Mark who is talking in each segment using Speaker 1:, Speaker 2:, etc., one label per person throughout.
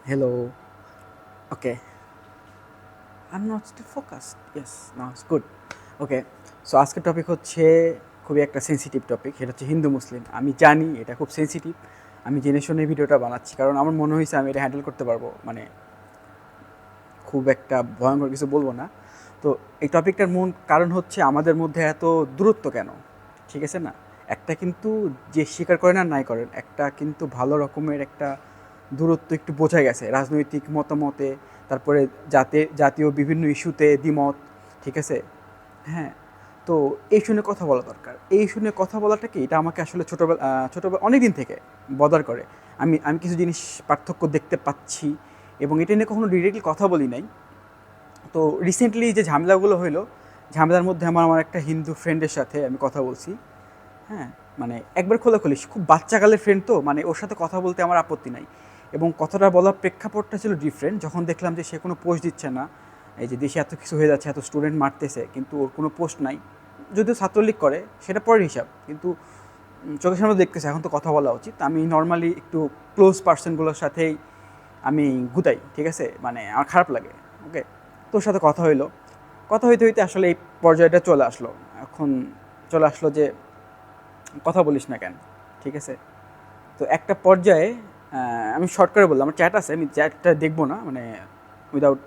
Speaker 1: Hello. Okay. I'm not still focused. Yes, now it's good. Okay. So আজকের topic হচ্ছে খুবই একটা sensitive topic সেটা হচ্ছে হিন্দু মুসলিম আমি জানি এটা খুব সেন্সিটিভ আমি জেনে শুনে ভিডিওটা বানাচ্ছি কারণ আমার মনে হয়েছে আমি এটা হ্যান্ডেল করতে পারব মানে খুব একটা ভয়ঙ্কর কিছু বলব না তো এই টপিকটার মূল কারণ হচ্ছে আমাদের মধ্যে এত দূরত্ব কেন ঠিক আছে না একটা কিন্তু যে স্বীকার করেন আর নাই করেন একটা কিন্তু ভালো রকমের একটা দূরত্ব একটু বোঝা গেছে, রাজনৈতিক মতামতে, তারপরে জাতে, জাতীয় বিভিন্ন ইস্যুতে দ্বিমত, ঠিক আছে? হ্যাঁ তো এই শুনে কথা বলা দরকার। এই শুনে কথা বলাটা কি? এটা আমাকে আসলে ছোটোবেলা ছোটোবেলা অনেক দিন থেকে বদার করে। আমি আমি কিছু জিনিস পার্থক্য দেখতে পাচ্ছি এবং এটা নিয়ে কখনো ডিরেক্টলি কথা বলি নাই। তো রিসেন্টলি যে ঝামেলাগুলো হইল, ঝামেলার মধ্যে আমার আমার একটা হিন্দু ফ্রেন্ডের সাথে আমি কথা বলছি। হ্যাঁ মানে একবার খোলাখুলি, খুব বাচ্চাকালের ফ্রেন্ড তো মানে ওর সাথে কথা বলতে আমার আপত্তি নাই। এবং কথাটা বলার প্রেক্ষাপটটা ছিল ডিফারেন্ট যখন দেখলাম যে সে কোনো পোস্ট দিচ্ছে না, এই যে দেশে এত কিছু হয়ে যাচ্ছে, এত স্টুডেন্ট মারতেছে, কিন্তু ওর কোনো পোস্ট নাই। যদিও ছাত্রলীগ করে, সেটা পরের হিসাব। কিন্তু চোখের সামনে দেখতেছে, এখন তো কথা বলা উচিত। আমি নর্মালি একটু ক্লোজ পার্সনগুলোর সাথেই আমি গুতাই, ঠিক আছে? মানে আমার খারাপ লাগে ওকে তোর সাথে কথা হইল। কথা হইতে হইতে আসলে এই পর্যায়টা চলে আসলো। এখন চলে আসলো যে, কথা বলিস না কেন, ঠিক আছে? তো একটা পর্যায়ে আমি শর্ট করে বললাম, আমার চ্যাট আছে, আমি চ্যাটটা দেখব না মানে উইদাউট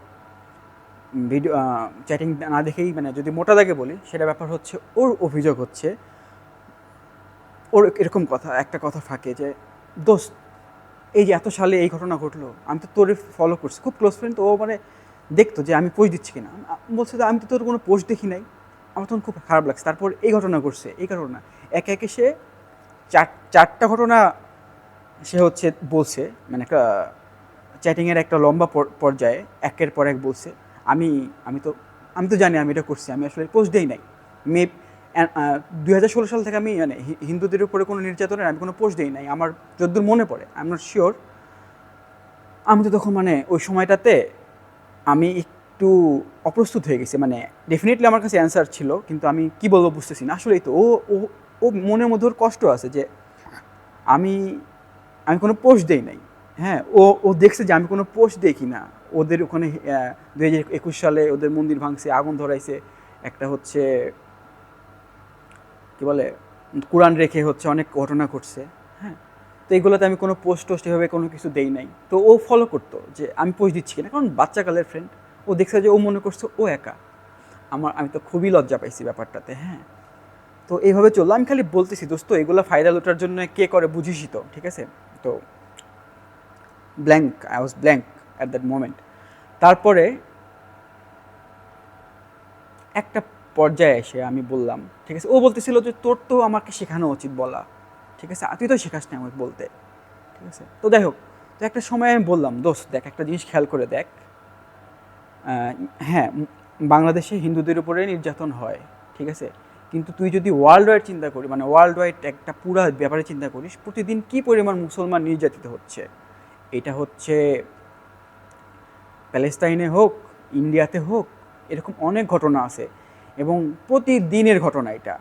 Speaker 1: ভিডিও চ্যাটিং না দেখেই মানে যদি মোটা দাগে বলি, সেটা ব্যাপার হচ্ছে ওর অভিযোগ হচ্ছে, ওর এরকম কথা, একটা কথা ফাঁকে যে, দোস্ত, এই যে এত সালে এই ঘটনা ঘটলো, আমি তো তোরে ফলো করছি। খুব ক্লোজ ফ্রেন্ড তো ও মানে দেখতো যে আমি পোস্ট দিচ্ছি কিনা। বলছে যে, আমি তো তোর কোনো পোস্ট দেখি নাই। আমার তখন খুব খারাপ লাগছে। তারপর এই ঘটনা ঘটছে, এই ঘটনা। একে একে সে চার, চারটা ঘটনা সে হচ্ছে বলছে মানে একটা চ্যাটিংয়ের একটা লম্বা পর্যায়ে একের পর এক বলছে, আমি আমি তো আমি তো জানি আমি এটা করছি, আমি আসলে পোস্ট দেই নাই। মে দুই হাজার ষোলো সাল থেকে আমি মানে হিন্দুদের উপরে কোনো নির্যাতনের আমি কোনো পোস্ট দেই নাই, আমার যদ্দূর মনে পড়ে আই এম নট শিওর আমি তো তখন মানে ওই সময়টাতে আমি একটু অপ্রস্তুত হয়ে গেছি মানে ডেফিনেটলি আমার কাছে অ্যান্সার ছিল, কিন্তু আমি কি বলব বুঝতেছি না। আসলেই তো ও ও মনের মধ্যে ওর কষ্ট আছে যে আমি আমি কোনো পোস্ট দেই নাই। হ্যাঁ ও ও দেখছে যে আমি কোনো পোস্ট দেখি না। ওদের ওখানে দু হাজার একুশ সালে ওদের মন্দির ভাঙছে, আগুন ধরাইছে। একটা হচ্ছে, কি বলে, কোরআন রেখে হচ্ছে অনেক ঘটনা ঘটছে। হ্যাঁ তো এইগুলোতে আমি কোনো পোস্ট টোস্ট এভাবে কোনো কিছু দেই নাই। তো ও ফলো করতো যে আমি পোস্ট দিচ্ছি কিনা। কারণ বাচ্চাকালের ফ্রেন্ড ও দেখছে যে ও মনে করছে ও একা। আমার, আমি তো খুবই লজ্জা পাইছি ব্যাপারটাতে হ্যাঁ। তো এইভাবে চলল। আমি খালি বলতেছি, দোস্ত, এগুলো ফায়দা লোটার জন্য কে করে বুঝিসই তো, ঠিক আছে? তো blank I was blank at that moment তারপরে একটা পর্যায়ে এসে আমি বললাম, ঠিক আছে। ও বলতেছিল যে, তোর তো আমাকে শেখানো উচিত বলা। ঠিক আছে? তুই তো শেখাস না আমাকে বলতে। ঠিক আছে? তো হোক, তো একটা সময় আমি বললাম, দোস্ত, দেখ, একটা জিনিস খেয়াল করে দেখ। হ্যাঁ বাংলাদেশে হিন্দুদের উপরে নির্যাতন হয়। ঠিক আছে? কিন্তু তুই যদি ওয়ার্ল্ড ওয়াইড চিন্তা করি মানে ওয়ার্ল্ড ওয়াইড একটা পুরা ব্যাপারে চিন্তা করিস, প্রতিদিন কি পরিমাণ মুসলমান নির্যাতিত হচ্ছে? এটা হচ্ছে প্যালেস্তাইনে হোক, ইন্ডিয়াতে হোক, এরকম অনেক ঘটনা আছে এবং প্রতিদিনের ঘটনা এটা।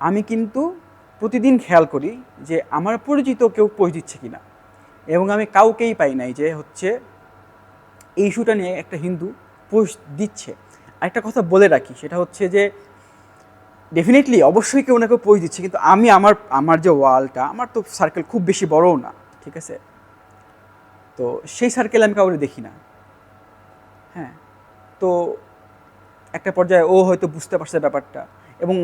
Speaker 1: আমি কিন্তু প্রতিদিন খেয়াল করি যে আমার পরিচিত কেউ পোস্ট দিচ্ছে কিনা এবং আমি কাউকেই পাই নাই যে হচ্ছে এই ইস্যুটা নিয়ে একটা হিন্দু পোস্ট দিচ্ছে। একটা কথা বলে রাখি, সেটা হচ্ছে যে ডেফিনেটলি অবশ্যই কেউ না কেউ পোস্ট দিচ্ছে, কিন্তু আমি আমার আমার যে ওয়ালটা, আমার তো সার্কেল খুব বেশি বড়ও না, ঠিক আছে? তো সেই সার্কেল আমি কাউকে দেখি না। হ্যাঁ তো একটা পর্যায়ে ও হয়তো বুঝতে পারছে ব্যাপারটা, এবং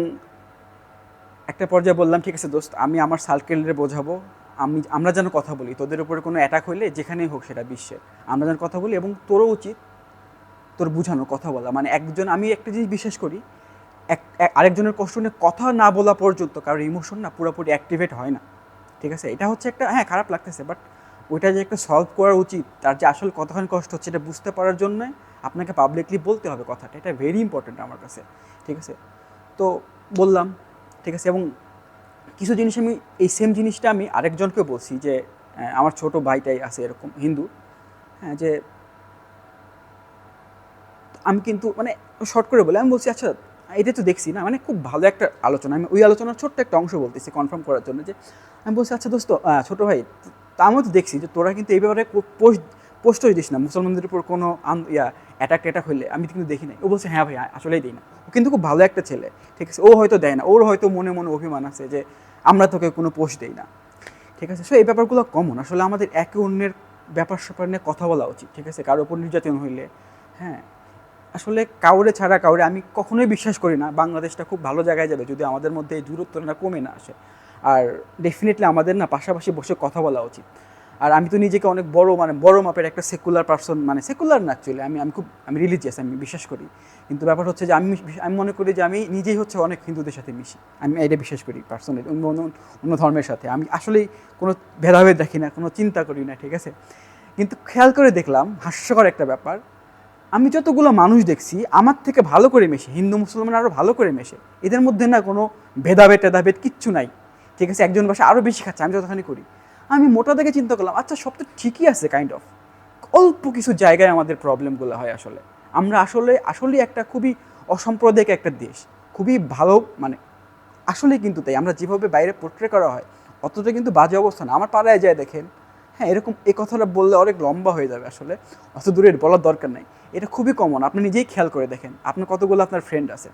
Speaker 1: একটা পর্যায়ে বললাম, ঠিক আছে দোস্ত, আমি আমার সার্কেলের বোঝাবো, আমি, আমরা যেন কথা বলি, তোদের উপরে কোনো অ্যাটাক হইলে যেখানেই হোক সেটা বিশ্বে, আমরা যেন কথা বলি এবং তোরও উচিত তোর বুঝানো কথা বলা। মানে একজন, আমি একটা জিনিস বিশ্বাস করি এক আরেকজনের কষ্ট নিয়ে কথা না বলা পর্যন্ত কারোর ইমোশন না পুরোপুরি অ্যাক্টিভেট হয় না। ঠিক আছে? এটা হচ্ছে একটা হ্যাঁ খারাপ লাগতেছে বাট ওইটা যে একটা সলভ করা উচিত, তার যে আসল কতখানি কষ্ট হচ্ছে এটা বুঝতে পারার জন্য আপনাকে পাবলিকলি বলতে হবে কথাটা। এটা ভেরি ইম্পর্ট্যান্ট আমার কাছে। ঠিক আছে? তো বললাম, ঠিক আছে? এবং কিছু জিনিস আমি, এই সেম জিনিসটা আমি আরেকজনকে বলছি যে আমার ছোট ভাইটাই আছে এরকম, হিন্দু। হ্যাঁ যে আমি কিন্তু মানে শর্ট করে বলে, আমি বলছি আচ্ছা এটা তো দেখছি না মানে খুব ভালো একটা আলোচনা। আমি ওই আলোচনার ছোট্ট একটা অংশ বলতেছি কনফার্ম করার জন্য যে, আমি বলছি আচ্ছা দোস্ত ছোটো ভাই, তা আমিও তো দেখছি যে তোরা কিন্তু এই ব্যাপারে পোস্ট পোস্টই দিস না। মুসলমানদের উপর কোনো ইয়া অ্যাটাক ট্যাটাক হলে আমি কিন্তু দেখি নাই। ও বলছে হ্যাঁ ভাই আসলেই দিই না। ও কিন্তু খুব ভালো একটা ছেলে, ঠিক আছে? ও হয়তো দেয় না। ওর হয়তো মনে মনে অভিমান আছে যে, আমরা তোকে কোনো পোস্ট দেই না। ঠিক আছে? সো এই ব্যাপারগুলো কমন আসলে আমাদের একে অন্যের ব্যাপার স্যাপার নিয়ে কথা বলা উচিত, ঠিক আছে? কারোর উপর নির্যাতন হইলে হ্যাঁ? আসলে কাউরে ছাড়া কাউরে আমি কখনোই বিশ্বাস করি না। বাংলাদেশটা খুব ভালো জায়গায় যাবে যদি আমাদের মধ্যে এই দূরত্বটা কমে না আসে। আর ডেফিনেটলি আমাদের না পাশাপাশি বসে কথা বলা উচিত। আর আমি তো নিজেকে অনেক বড় মানে বড় মাপের একটা সেকুলার পার্সন মানে সেকুলার না অ্যাকচুয়ালি আমি আমি খুব, আমি রিলিজিয়াস আমি বিশ্বাস করি। কিন্তু ব্যাপার হচ্ছে যে আমি আমি মনে করি যে আমি নিজেই হচ্ছে অনেক হিন্দুদের সাথে মিশি। আমি এটা বিশ্বাস করি পার্সোনালি অন্য, অন্য- অন্য ধর্মের সাথে। আমি আসলেই কোনো ভেদাভেদ দেখি না, কোনো চিন্তা করি না, ঠিক আছে? কিন্তু খেয়াল করে দেখলাম, হাস্যকর একটা ব্যাপার আমি যতগুলো মানুষ দেখছি, আমার থেকে ভালো করে মেশে, হিন্দু, মুসলমান আরও ভালো করে মেশে, এদের মধ্যে না কোনো ভেদাভেদ, টেদাভেদ কিচ্ছু নাই। ঠিক আছে, একজন বাসা আরও বেশি খাচ্ছে, আমি যতখানি করি। আমি মোটা দেখে চিন্তা করলাম আচ্ছা সব তো ঠিকই আছে কাইন্ড অফ অল্প কিছু জায়গায় আমাদের প্রবলেমগুলো হয় আসলে। আমরা আসলে, আসলেই একটা খুবই অসাম্প্রদায়িক একটা দেশ। খুবই ভালো মানে আসলে কিন্তু তাই। আমরা যেভাবে বাইরে পোর্ট্রে করা হয়, অতটা কিন্তু বাজে অবস্থা না। আমার পাড়ায় যায় দেখেন হ্যাঁ এরকম এই কথাটা বললে অনেক লম্বা হয়ে যাবে আসলে। অত দূরে বলার দরকার নাই। এটা খুবই কমন আপনি নিজেই খেয়াল করে দেখেন। আপনার কতগুলো আপনার ফ্রেন্ড আছে।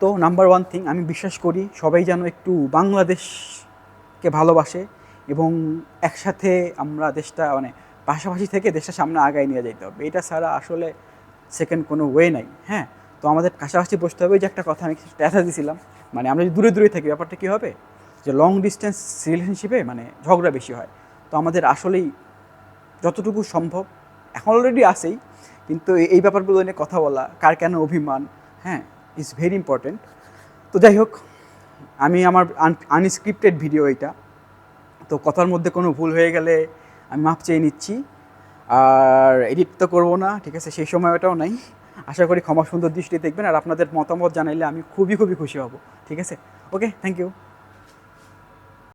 Speaker 1: তো নাম্বার ওয়ান থিং আমি বিশ্বাস করি সবাই যেন একটু বাংলাদেশকে ভালোবাসে এবং একসাথে আমরা দেশটা মানে পাশাপাশি থেকে দেশটা সামনে আগায় নিয়ে যেতে হবে। এটা ছাড়া আসলে সেকেন্ড কোনো ওয়ে নাই। হ্যাঁ তো আমাদের কাছাকাছি বসতে হবে। যে একটা কথা আমি ট্যাথা দিয়েছিলাম মানে আমরা যদি দূরে দূরে থাকি, ব্যাপারটা কী হবে? যে লং ডিস্টেন্স রিলেশনশিপে মানে ঝগড়া বেশি হয়। তো আমাদের আসলেই যতটুকু সম্ভব, এখন অলরেডি আসেই কিন্তু এই- ব্যাপারগুলো নিয়ে কথা বলা, কার কেন অভিমান হ্যাঁ ইজ ভেরি ইম্পর্টেন্ট তো যাই হোক, আমি আমার আনস্ক্রিপ্টেড ভিডিও এটা, তো কথার মধ্যে কোনো ভুল হয়ে গেলে আমি মাপ চেয়ে নিচ্ছি, আর এডিট তো করব না, ঠিক আছে, সেই সময় ওটাও নাই। আশা করি ক্ষমা সুন্দর দৃষ্টি দেখবেন, আর আপনাদের মতামত জানাইলে আমি খুবই খুবই খুশি হব, ঠিক আছে? Okay thank you